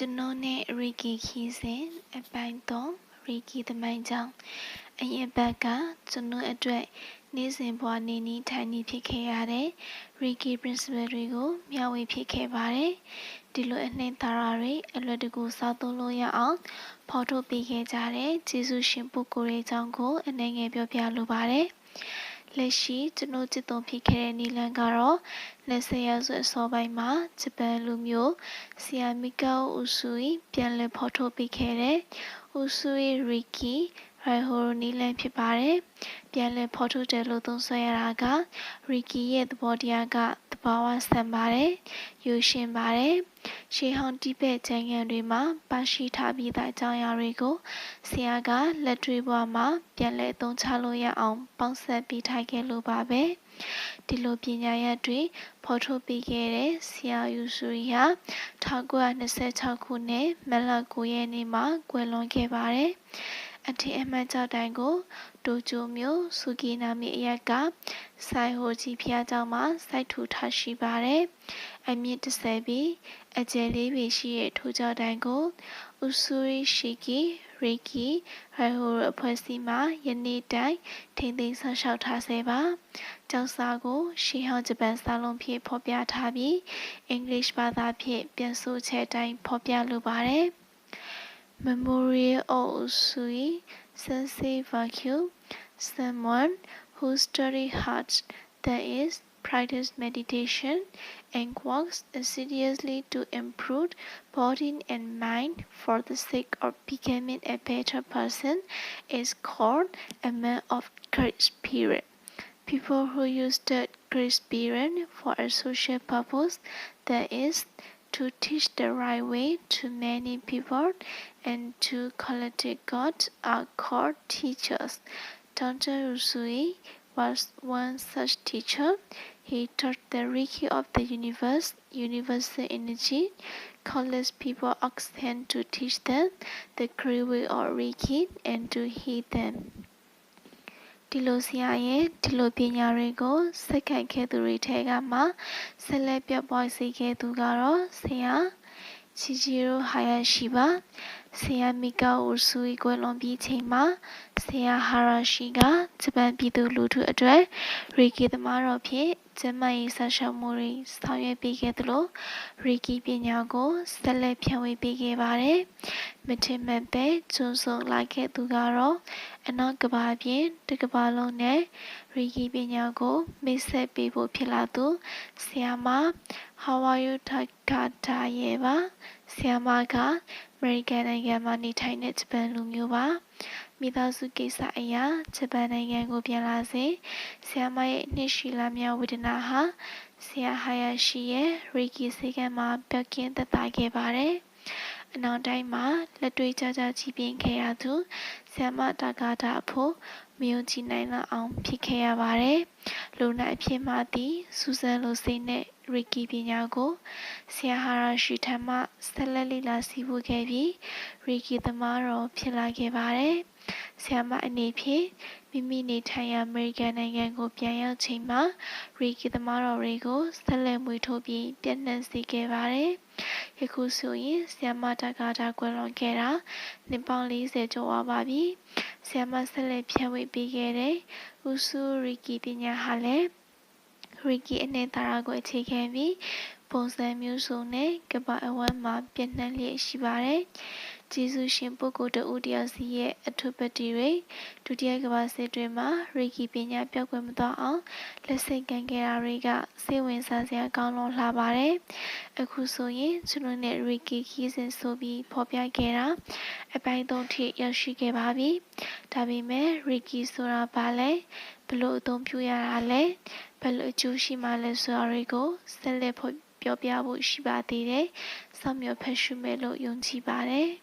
ကျွန်တော်နဲ့ရီကီခီးစဉ်အပိုင်း3ရီကီသမိုင်းကြောင်းအရင်ဘက်ကကျွန်တော်အတွက်နေ့စဉ်ဘဝနေနည်းထိုင်နည်းဖြစ်ခဲ့ရတဲ့ရီကီ principle တွေကိုမျှဝေဖြစ်ခဲ့ပါတယ်ဒီလိုအနှိမ့်သာရတွေအလွယ်တကူစောက်သုံးလို့ရအောင်ဖော်ထုတ်ပေးခဲ့ကြတဲ့ကျေးဇူးရှင်ပုဂ္ဂိုလ်တွေအကြောင်းကိုအနေငယ်ပြောပြလိုပါတယ် လက်ရှိကျွန်တော်จิตသုံးဖြစ်ခဲ့တဲ့နီလန်ကတော့20ရာစုအစောပိုင်းမှာဂျပန်လူမျိုးဆီယာမီကာဥဆူီပြန်လည်ဖော်ထုတ်ပေးခဲ့တဲ့ဥဆူီရီကီရိုင်ဟိုနီလန်ဖြစ်ပါတယ်။ပြန်လည်ဖော်ထုတ်တယ်လို့သုံးဆွဲရတာကရီကီရဲ့သဘောတရားကသ ဘာဝဆန်ပါတယ်။ယူရှင်ပါတယ်။ရှေးဟောင်းတိဘက်ကျမ်းဂန်တွေမှာပါရှိထားပြီးသားအကြောင်းအရာတွေကိုဆရာကလက်တွေ့ဘဝမှာပြန်လည်သုံးချလို့ရအောင်ပေါင်းစပ်ပြီးထားခဲ့လို့ပါပဲ။ဒီလိုပညာရပ်တွေဖော်ထုတ်ပေးခဲ့တဲ့ဆရာယူဆူရီဟာ1926ခုနှစ်မတ်လ9ရက်နေ့မှာကွယ်လွန်ခဲ့ပါတယ်။ အထင်အမှတ်ကျောက်တိုင်ကိုတိုကျိုမြို့ဆူကီနာမီအရက်ကဆိုင်ဟိုကြီးဖျားကျောင်းမှာစိုက်ထူထားရှိပါတယ်။အမြင့်30ပြီအကျယ်လေးပြီရှိတဲ့ထိုကျောက်တိုင်ကိုဥဆူရီရှိကီရီကီဟိုအဖွဲ့အစည်းမှယနေ့တိုင်ထိမ့်သိမ်းဆောက်ရှောက်ထားဆဲပါ။ကျောင်းစာကိုရှီဟောင်းဂျပန်စာလုံးဖြင့်ဖော်ပြထားပြီးအင်္ဂလိပ်ဘာသာဖြင့်ပြန်ဆိုချက်တိုင်းဖော်ပြလိုပါတယ်။ Memorial of Sui Sensei Vakyu, someone who studied hard, that is, practice meditation and works assiduously to improve body and mind for the sake of becoming a better person is called a man of great spirit. People who use the great spirit for a social purpose, that is, to teach the right way to many people and to collective God are called teachers. Dr. Usui was one such teacher. He taught the Reiki of the universe, universal energy. Countless people asked him to teach them the way of Reiki and to heal them. ဒီလိုဆရာရဲ့ဒီလိုပညာတွေကိုစက္ကန့်ခဲ့သူတွေထဲကမှဆက်လက်ပြပွားစေခဲ့သူကတော့ဆရာချီဂျီရိုဟာယာရှိပါဆရာမီကာအိုဆူီကွယ်လွန်ပြီးချိန်မှာဆရာဟာရာရှိကဂျပန်ပြည်သူလူထုအတွက်ရီကီသမားတော်ဖြင့် ကျမရေးဆက်ရှောက်မှုတွေဆောင်ရွက်ပေးခဲ့သလိုရီကီပညာကိုဆက်လက်ဖြန့်ဝေပေးခဲ့ပါတယ်။မထင်မှတ်ပဲကျွန်းဆုံလာခဲ့သူကတော့အနောက်ကဘာပြင်တကဘာလုံးနဲ့ရီကီပညာကိုမိတ်ဆက်ပေးဖို့ဖြစ်လာသူဆရာမ ဟာဝါယုထကတာရဲ့ပါဆရာမကအမေရိကန်နိုင်ငံမှာနေထိုင်တဲ့ဂျပန်လူမျိုးပါမိသားစုကိစ္စအရာဂျပန်နိုင်ငံကိုပြန်လာစဉ်ဆရာမရဲ့နှစ်ရှိလာမြောက်ဝေဒနာဟာဆရာဟာယာရှိရဲ့ရီကီစေကမှာပျောက်ကင်းသက်သာခဲ့ပါတယ်အနောက်တိုင်းမှာလက်တွေ့ကြကြကြည်ပြင်းခဲ့ရသူဆ iam မတာကာတာအဖို့မယုံကြည်နိုင်လောက်အောင်ဖြစ်ခဲ့ရပါတယ်။ လူနိုင်အဖြစ်မှသည်စူဇန်လိုစိတ်နဲ့ရီကီပညာကိုဆရာဟာရာရှိထံမှဆက်လက်လေ့လာစီးပူးခဲ့ပြီးရီကီသမားတော်ဖြစ်လာခဲ့ပါတယ်။ဆရာမအနေဖြင့်မိမိနေထိုင်ရာအမေရိကန်နိုင်ငံကိုပြန်ရောက်ချိန်မှာရီကီသမားတော်တွေကိုဆက်လက်မွေးထုတ်ပြီးပြန့်နှံ့စေခဲ့ပါတယ်။ယခုဆိုရင်ဆရာမတကာတာကွယ်လွန်ခဲ့တာနှစ်ပေါင်း40ကျော်သွားပါပြီ။ဆရာမဆက်လက်ဖြန့်ဝေပေးခဲ့တဲ့ဥစုရီကီပညာဟာလည်းရီကီအနေသာရကိုအခြေခံပြီးပုံစံမျိုးစုံနဲ့ကမ္ဘာအဝန်းမှာပြန့်နှံ့လျက်ရှိပါတယ်။ ကျေးဇူးရှင်ပုဂ္ဂိုလ်တဦးတယောက်စီရဲ့အထုပတိတွေဒုတိယကမ္ဘာစစ်တွင်မှာရေကီပညာပြောက်ကွယ်မသွားအောင်လက်စိတ်ကန်ခဲ့တာတွေကစိတ်ဝင်စားစရာကောင်းလွန်လှပါတယ်။အခုဆိုရင်ကျွန်တော်နဲ့ရေကီခီးစဉ်ဆိုပြီးဖော်ပြခဲ့တာအပိုင်းသုံးထိရောက်ရှိခဲ့ပါပြီ။ဒါပေမဲ့ရေကီဆိုတာဘာလဲဘလို့အသုံးပြုရတာလဲဘလို့အကျိုးရှိမှလဲဆိုတာတွေကိုဆက်လက်ဖော်ပြောပြဖို့ရှိပါသေးတယ်။စောင့်မျှော်ဖတ်ရှုမယ်လို့ယုံကြည်ပါတယ်။